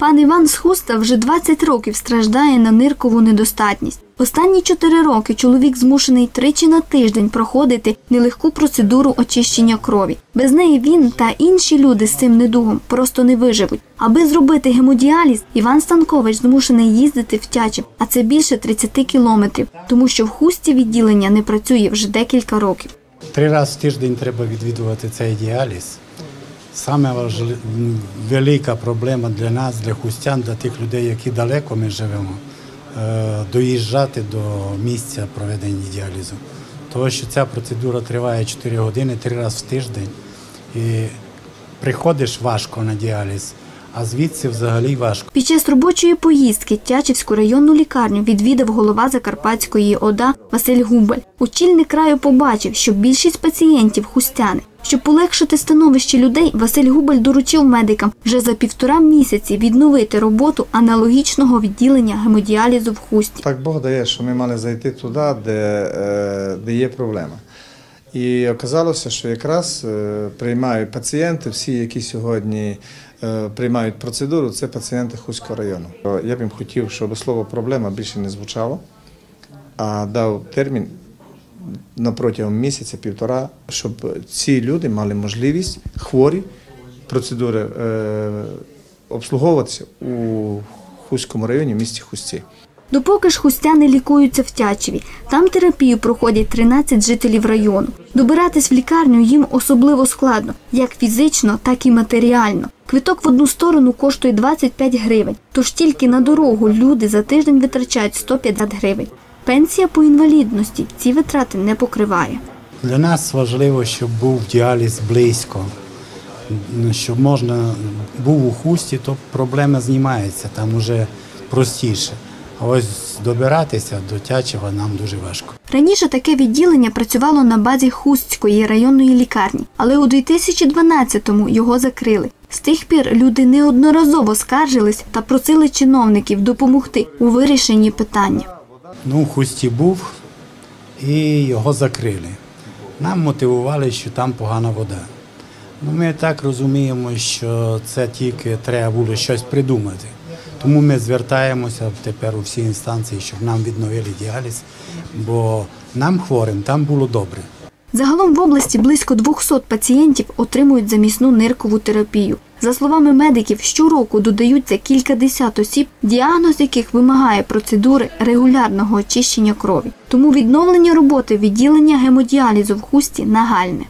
Пан Іван з Хуста вже 20 років страждає на ниркову недостатність. Останні 4 роки чоловік змушений тричі на тиждень проходити нелегку процедуру очищення крові. Без неї він та інші люди з цим недугом просто не виживуть. Аби зробити гемодіаліз, Іван Станкович змушений їздити в Тячів, а це більше 30 кілометрів, тому що в хусті відділення не працює вже декілька років. Три рази в тиждень треба відвідувати цей діаліз. Саме велика проблема для нас, для хустян, для тих людей, які далеко ми живемо, е, доїжджати до місця проведення діалізу. Тому що ця процедура триває 4 години, три рази в тиждень. І приходиш важко на діаліз, а звідси взагалі важко. Під час робочої поїздки Тячівську районну лікарню відвідав голова Закарпатської ОДА Василь Губель. Очільник краю побачив, що більшість пацієнтів хустяни. Щоб полегшити становище людей, Василь Губель доручив медикам вже за півтора місяці відновити роботу аналогічного відділення гемодіалізу в хусті. Так Бог дає, що ми мали зайти туди, де, е, де є проблема. І оказалося, що якраз е, приймають пацієнти, всі, які сьогодні е, приймають процедуру, це пацієнти Хуського району. Я б їм хотів, щоб слово проблема більше не звучало, а дав термін на протягом місяця, півтора, щоб ці люди мали можливість хворі процедури е, обслуговуватися у Хуському районі, місті Хусті. Допоки ж хустяни лікуються в Тячеві, там терапію проходять 13 жителів району. Добиратись в лікарню їм особливо складно, як фізично, так і матеріально. Квиток в одну сторону коштує 25 гривень, тож тільки на дорогу люди за тиждень витрачають 150 гривень. Пенсія по інвалідності ці витрати не покриває. Для нас важливо, щоб був діаліз близько, щоб можна був у хусті, то проблема знімається, там уже простіше. А ось добиратися до Тячева нам дуже важко. Раніше таке відділення працювало на базі Хустської районної лікарні, але у 2012-му його закрили. З тих пір люди неодноразово скаржились та просили чиновників допомогти у вирішенні питання. Ну, хусті був і його закрили. Нам мотивували, що там погана вода. Ну, ми так розуміємо, що це тільки треба було щось придумати. Тому ми звертаємося тепер у всі інстанції, щоб нам відновили діаліз, бо нам хворим там було добре. Загалом в області близько 200 пацієнтів отримують замісну ниркову терапію. За словами медиків, щороку додаються кількадесят осіб, діагноз яких вимагає процедури регулярного очищення крові. Тому відновлення роботи відділення гемодіалізу в хусті нагальне.